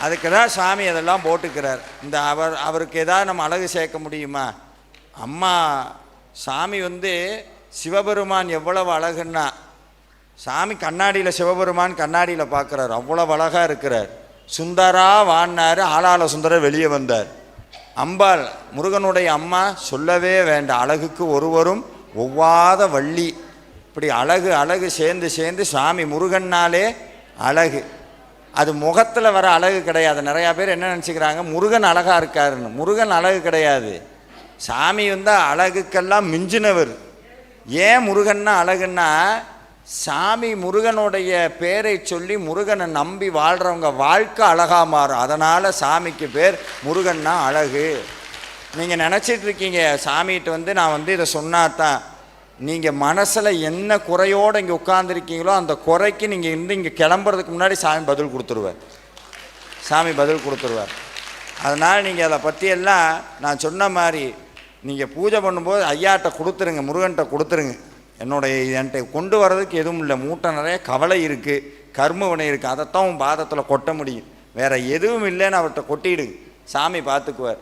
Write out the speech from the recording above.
அதுக்கு தான் சாமி அதெல்லாம் போட்டுக்கிறார். இந்த அவர் அவருக்கு ஏதாவது நம்ம அழகு சேர்க்க முடியுமா? அம்மா சாமி வந்து சிவபெருமான் எவ்வளவு அழகுன்னா சாமி கண்ணாடியில் சிவபெருமான் கண்ணாடியில் பார்க்குறாரு. அவ்வளோ அழகாக இருக்கிறார். சுந்தரா வான்னாரு ஆளாள சுந்தரர் வெளியே வந்தார். அம்பாள் முருகனுடைய அம்மா சொல்லவே வேண்டாம். அழகுக்கு ஒருவரும் ஒவ்வாத வள்ளி. இப்படி அழகு அழகு சேர்ந்து சேர்ந்து சாமி முருகன்னாலே அழகு. அது முகத்தில் வர அழகு கிடையாது. நிறையா பேர் என்ன நினச்சிக்கிறாங்க? முருகன் அழகாக இருக்காருன்னு. முருகன் அழகு கிடையாது. சாமி வந்து அழகுக்கெல்லாம் மிஞ்சினவர். ஏன் முருகன்னா அழகுன்னா சாமி முருகனுடைய பேரை சொல்லி முருகனை நம்பி வாழ்கிறவங்க வாழ்க்கை அழகாக மாறும். அதனால் சாமிக்கு பேர் முருகன்னா அழகு. நீங்கள் நினச்சிட்டு இருக்கீங்க சாமிகிட்ட வந்து நான் வந்து இதை சொன்னாதான் நீங்கள் மனசில் என்ன குறையோடு இங்கே உட்காந்துருக்கீங்களோ அந்த குறைக்கு நீங்கள் இருந்து இங்கே கிளம்புறதுக்கு முன்னாடி சாமி பதில் கொடுத்துருவார். சாமி பதில் கொடுத்துருவார். அதனால் நீங்கள் அதை பற்றியெல்லாம் நான் சொன்ன மாதிரி நீங்கள் பூஜை பண்ணும்போது ஐயாட்ட கொடுத்துருங்க முருகன்கிட்ட கொடுத்துருங்க. என்னுடைய என்கிட்ட கொண்டு வர்றதுக்கு எதுவும் இல்லை. மூட்டை நிறைய கவலை இருக்குது கர்ம வினை இருக்குது அதைத்தான் உன் பாதத்தில் கொட்ட முடியும். வேறு எதுவும் இல்லைன்னு அவர்கிட்ட கொட்டிடுங்க சாமி பார்த்துக்குவார்